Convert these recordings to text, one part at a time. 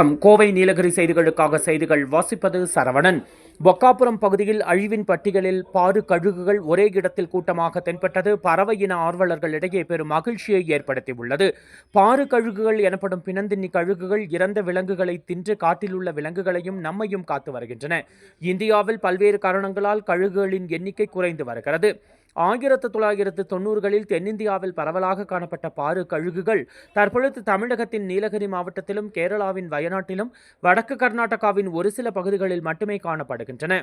கோவை நீலகிரி செய்திகளுக்காக செய்திகள் வாசிப்பது சரவணன். பொக்காபுரம் பகுதியில் அழிவின் பட்டியலில் பாறு கழுகுகள் ஒரே இடத்தில் கூட்டமாக தென்பட்டது. பறவை இன ஆர்வலர்களிடையே பெரும் மகிழ்ச்சியை ஏற்படுத்தியுள்ளது. பாறு கழுகுகள் எனப்படும் பிணந்தின்னி கழுகுகள் இறந்த விலங்குகளை தின்று காட்டில் உள்ள விலங்குகளையும் நம்மையும் காத்து வருகின்றன. இந்தியாவில் பல்வேறு காரணங்களால் கழுகுகளின் எண்ணிக்கை குறைந்து வருகிறது. ஆயிரத்து தொள்ளாயிரத்து தொண்ணூறுகளில் தென்னிந்தியாவில் பரவலாக காணப்பட்ட பாரு கழுகுகள் தற்பொழுது தமிழகத்தின் நீலகிரி மாவட்டத்திலும் கேரளாவின் வயநாட்டிலும் வடக்கு கர்நாடகாவின் ஒரு சில பகுதிகளில் மட்டுமே காணப்படுகின்றன.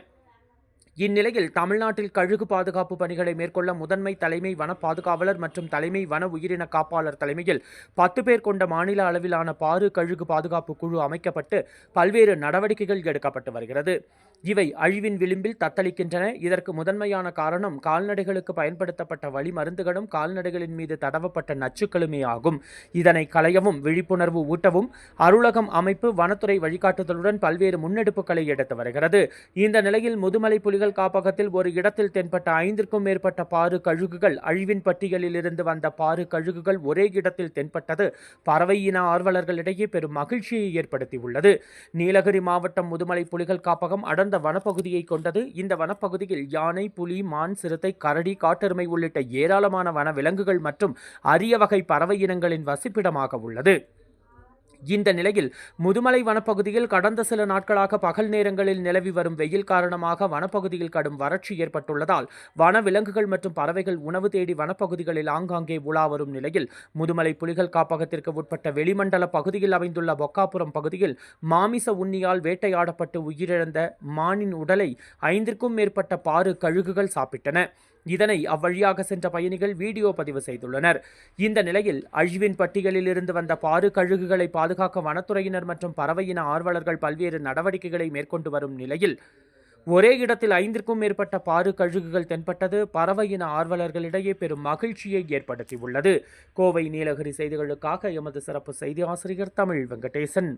இந்நிலையில் தமிழ்நாட்டில் கழுகு பாதுகாப்பு பணிகளை மேற்கொள்ள முதன்மை தலைமை வன பாதுகாவலர் மற்றும் தலைமை வன உயிரின காப்பாளர் தலைமையில் பத்து பேர் கொண்ட மாநில அளவிலான பாரு கழுகு பாதுகாப்பு குழு அமைக்கப்பட்டு பல்வேறு நடவடிக்கைகள் எடுக்கப்பட்டு வருகிறது. இவை அழிவின் விளிம்பில் தத்தளிக்கின்றன. இதற்கு முதன்மையான காரணம் கால்நடைகளுக்கு பயன்படுத்தப்பட்ட வழி மருந்துகளும் கால்நடைகளின் மீது தடவப்பட்ட நச்சுக்களுமே ஆகும். இதனை களையவும் விழிப்புணர்வு ஊட்டவும் அருளகம் அமைப்பு வனத்துறை வழிகாட்டுதலுடன் பல்வேறு முன்னெடுப்புகளை எடுத்து வருகிறது. இந்த நிலையில் முதுமலை புலிகள் காப்பகத்தில் ஒரு இடத்தில் தென்பட்ட ஐந்திற்கும் மேற்பட்ட பாரு கழுகுகள் அழிவின் பட்டியலில் இருந்து வந்த பாரு கழுகுகள் ஒரே இடத்தில் தென்பட்டது. பறவை இன ஆர்வலர்களிடையே பெரும் மகிழ்ச்சியை ஏற்படுத்தியுள்ளது. நீலகிரி மாவட்டம் முதுமலை புலிகள் காப்பகம் பரந்த வனப்பகுதியை கொண்டது. இந்த வனப்பகுதியில் யானை புலி மான் சிறுத்தை கரடி காட்டெருமை உள்ளிட்ட ஏராளமான வன விலங்குகள் மற்றும் அரிய வகை பறவை இனங்களின் வசிப்பிடமாக உள்ளது. இந்த நிலையில் முதுமலை வனப்பகுதியில் கடந்த சில நாட்களாக பகல் நேரங்களில் நிலவி வரும் வெயில் காரணமாக வனப்பகுதியில் கடும் வறட்சி ஏற்பட்டுள்ளதால் வன விலங்குகள் மற்றும் பறவைகள் உணவு தேடி வனப்பகுதிகளில் ஆங்காங்கே உலா வரும் நிலையில் முதுமலை புலிகள் காப்பகத்திற்கு உட்பட்ட வெளிமண்டல பகுதியில் அமைந்துள்ள பொக்காபுரம் பகுதியில் மாமிச உண்ணியால் வேட்டையாடப்பட்டு உயிரிழந்த மானின் உடலை ஐந்திற்கும் மேற்பட்ட பாறு கழுகுகள் சாப்பிட்டன. இதனை அவ்வழியாக சென்ற பயணிகள் வீடியோ பதிவு செய்துள்ளனர். இந்த நிலையில் அழிவின் பட்டியலில் இருந்து வந்த பாரு கழுகுகளை பாதுகாக்க வனத்துறையினர் மற்றும் பறவையின ஆர்வலர்கள் பல்வேறு நடவடிக்கைகளை மேற்கொண்டு வரும் நிலையில் ஒரே இடத்தில் ஐந்திற்கும் மேற்பட்ட பாறு கழுகுகள் தென்பட்டது. பறவையின ஆர்வலர்களிடையே பெரும் மகிழ்ச்சியை ஏற்படுத்தியுள்ளது. கோவை நீலகிரி செய்திகளுக்காக எமது சிறப்பு செய்தி ஆசிரியர் தமிழ் வெங்கடேசன்.